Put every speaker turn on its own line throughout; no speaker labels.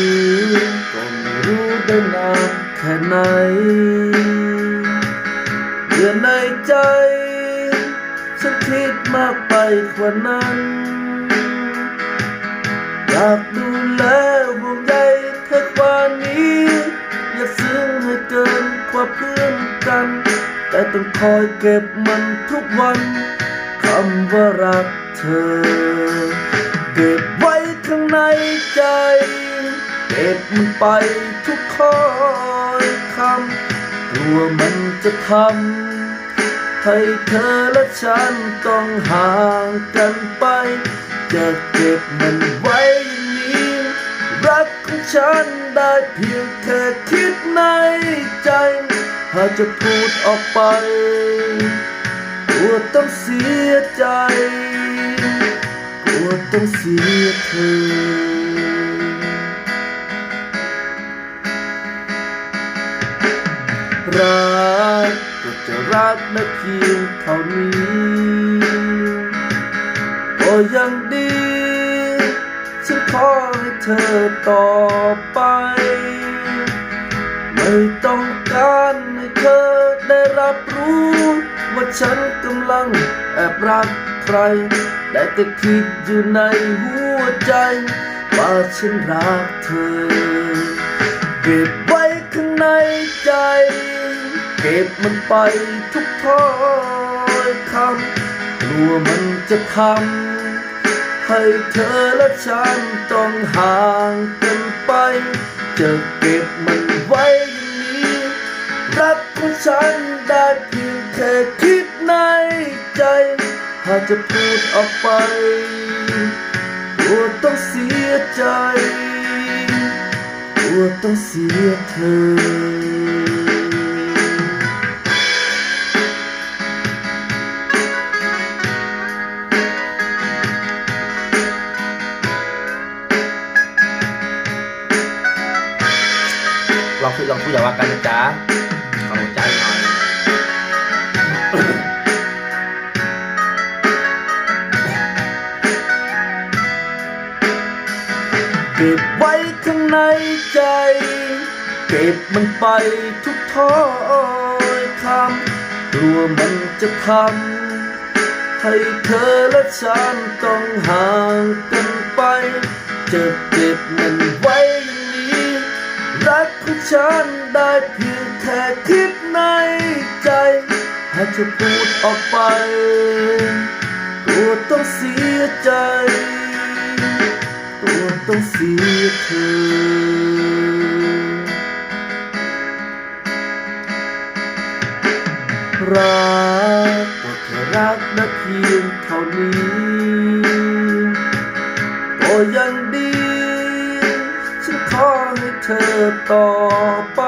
้ ได้นานแค่ไหนเดือนในใจฉันคิดมากไปกว่านั้น อยากดูแลห่วงใยเธอกว่านี้ อย่าซึ้งให้เกินกว่าเพื่อนกัน แต่ต้องคอยเก็บมันทุกวันคำว่ารักเธอ เก็บไว้ข้างในใจ เก็บมันไปทุก ข้อยคำกลัวมันจะทำให้เธอและฉันต้องห่างกันไป จะเก็บมันไว้นี้ รักของฉันได้เพียงแค่คิดในใจหากจะพูดออกไปกลัวต้องเสียใจกลัวต้องเสียเธอ รักก็จะรักได้เพียงเท่านี้ก็ยังดีฉันขอให้เธอต่อไป ไม่ต้องการให้เธอได้รับรู้ ว่าฉันกำลังแอบรักใคร แต่คิดอยู่ในหัวใจ ว่าฉันรักเธอเก็บไว้ เก็บมันไปทุกถ้อยคำกลัวมันจะทำให้เธอและฉันต้องห่างกันไป จะเก็บมันไว้อย่างนี้รักของฉันได้เพียงแค่คิดในใจหากจะพูดออกไปกลัวต้องเสียใจกลัวต้ อง
คุยลองคุยอย่าว่ากันนะจ๊ะขอใจหน่อย
เก็บไว้ข้างในใจ เก็บมันไปทุกถ้อยคำกลัวมันจะทำให้เธอและฉันต้องห่างกันไป จะเก็บมันไว้ ของฉันได้เพียงแค่คิดในใจ หากจะพูดออกไปกลัวต้องเสียใจกลัวต้องเสียเธอรักก็แค่รักได้เพียงเท่านี้ก็ยัง ต่อไป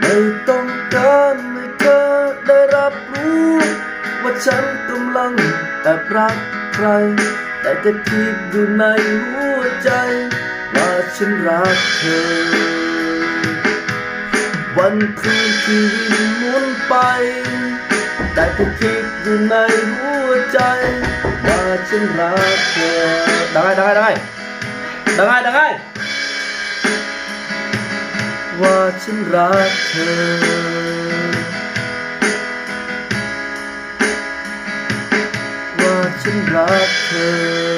ไม่ต้องการให้เธอได้รับรู้ ว่าฉันกำลังแอบรักใคร แต่จะคิดอยู่ในหัวใจ ว่าฉันรักเธอ วันคืนที่วิ่งหมุนไป แต่ก็คิดอยู่ในหัวใจ ว่าฉันรักเธอ
ได้ได้ได้ได้ได้
ว่าฉันรักเธอ ว่าฉันรักเธอ